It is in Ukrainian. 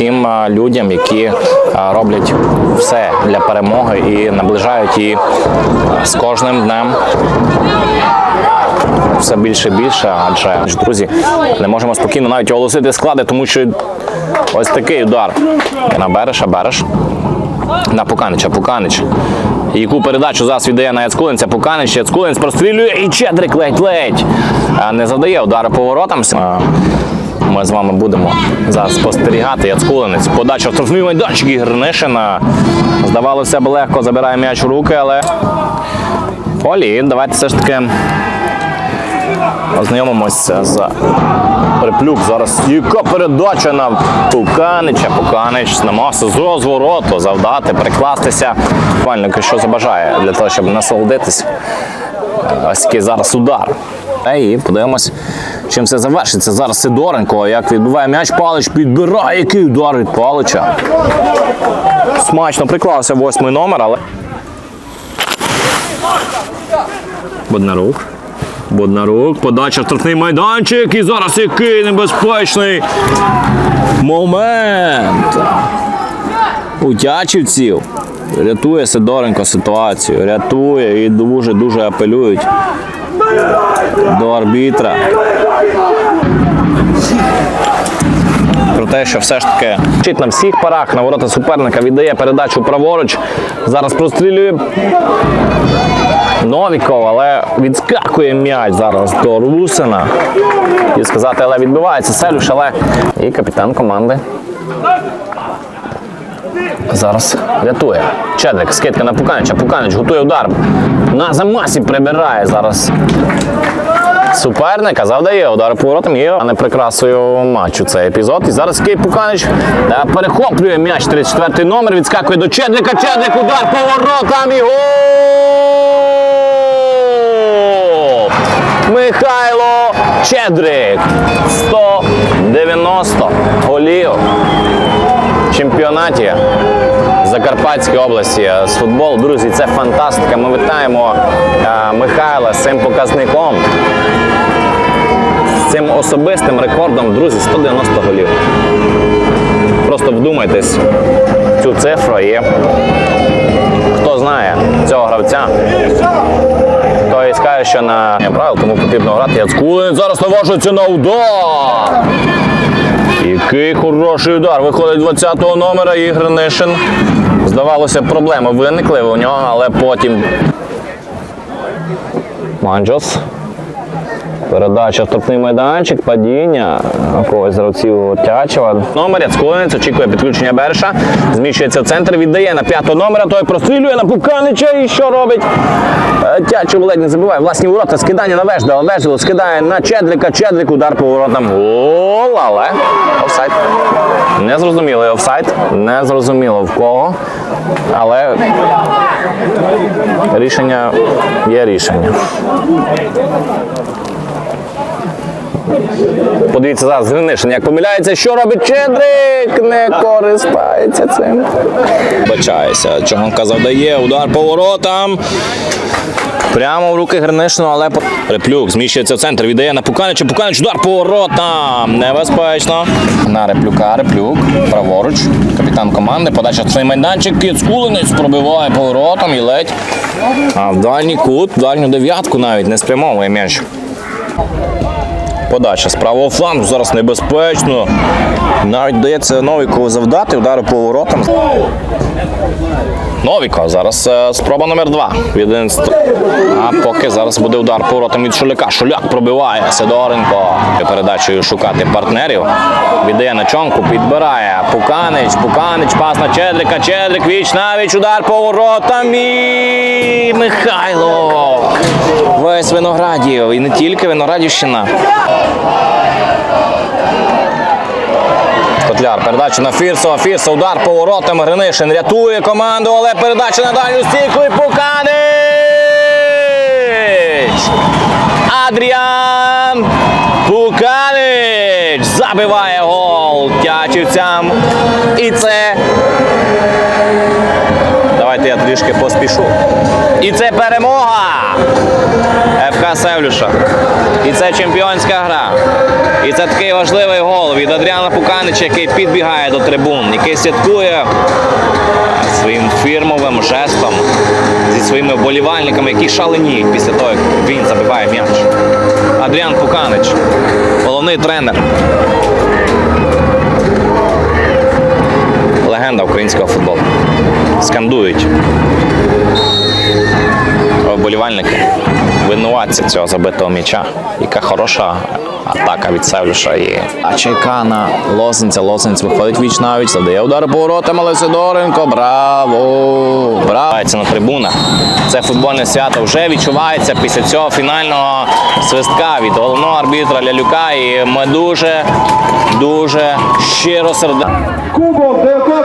е, людям, які роблять все для перемоги і наближають її з кожним днем. Все більше і більше, адже друзі, не можемо спокійно навіть оголосити склади, тому що ось такий удар на Береша, Береш. На Пуканича, Пуканич. Яку передачу зараз віддає на Яцкулинця, Пуканич, Яцкулинець прострілює і Чедрик ледь-ледь. Не завдає удари поворотам. Ми з вами будемо зараз спостерігати. Яцкулинець. Подача в штрафний майданчик і Гринишина. Здавалося б, легко забирає м'яч в руки, але. Полі, давайте все ж таки ознайомимося з Приплюк. Зараз яка передача на Пуканича. Пуканич намагався з розвороту завдати, прикластися. Буквально що забажає для того, щоб насолодитись. Ось який зараз удар. І подивимось, чим все завершиться. Зараз Сидоренко, як відбуває м'яч, Палич підбирає, який удар від Палича. Смачно приклався восьмий номер, але. Боднарук. Боднарук, подача штрафний майданчик. І зараз який небезпечний момент. У Тячівців рятує Сидоренко ситуацію. Рятує і дуже-дуже апелюють до арбітра. Про те, що все ж таки вчить на всіх парах на ворота суперника, віддає передачу праворуч. Зараз прострілює Новіков, але відскакує м'яч зараз до Русина. І сказати, але відбивається Селюш, але і капітан команди. Зараз рятує. Чедрик, скидка на Пуканича. Пуканич готує удар. На замасі прибирає зараз суперника, завдає удар поворотом і не прикрасою матчу цей епізод. І зараз Кей Пуканич е, перехоплює м'яч 34 номер, відскакує до Чедрика. Чедрик удар поворотом і гол! Михайло Чедрик. 190 голів чемпіонаті Закарпатської області з футболу. Друзі, це фантастика. Ми вітаємо е, Михайла з цим показником. З цим особистим рекордом, друзі, 190 голів. Просто вдумайтесь цю цифру і хто знає цього гравця, той скаже, що на правил, тому потрібно грати. Яцкулин зараз наважується на удар. Який хороший удар. Виходить 20-го номера і Гринишин. Здавалося, проблеми виникли у нього, але потім. Манджос. Передача в штрафний майданчик, падіння когось з гравців Тячева. Номер Яцкулинець очікує підключення Берша. Зміщується в центр, віддає на п'ятого номера, той прострілює на Пуканича і що робить? Е, Тячев ледь не забиває. Власні ворота, скидання на Веждала. Веждало скидає на Чедрика. Чедрик, удар по воротам. Гол, але офсайд. Незрозумілий офсайд. Незрозуміло в кого. Але рішення є рішення. Подивіться зараз Гринишин, як помиляється, що робить Чедрик, не користається цим. Бачається, Чоганка завдає, удар по воротам. Прямо в руки Гринишину, але Реплюк зміщується в центр, віддає на Пуканича, Пуканич, удар по воротам. Небезпечно. На Реплюка, Реплюк, праворуч, капітан команди, подача в свій майданчик, Кіцкулинець пробиває по воротам і ледь. А в дальній кут, в дальню дев'ятку навіть не спрямовує м'яч. Подача з правого флангу зараз небезпечно. Навіть дається Новікову завдати удари по воротам. Новіков зараз е, спроба номер два. Від А поки зараз буде удар по воротам від Шуляка. Шуляк пробиває Сидоренко. Передачею шукати партнерів. Віддає на чонку, підбирає. Пуканич, Пуканич, пас на Чедрика. Чедрик, віч навіч, удар по воротам і Михайло. Весь Виноградів. І не тільки Виноградівщина. Котляр, передача на Фірсова. Фірса, удар поворотом. Гринишин рятує команду, але передача на дальню стійку і Пуканич! Адріан Пуканич забиває гол тячівцям. І це. Трішки поспішу. І це перемога! ФК Севлюша. І це чемпіонська гра. І це такий важливий гол від Адріана Пуканича, який підбігає до трибун, який святкує своїм фірмовим жестом зі своїми вболівальниками, які шаленіють після того, як він забиває м'яч. Адріан Пуканич, головний тренер. Легенда українського футболу. Скандують вболівальники винуватці цього забитого м'яча. Яка хороша атака від Севлюша. І... А чека на Лозенця. Лозенець виходить віч навіть, завдає удар по воротам, але Сидоренко. Браво! Браво! на трибунах. Це футбольне свято вже відчувається після цього фінального свистка від головного арбітра Лялюка. І ми дуже, дуже щиро сердечно. Кубок, до якого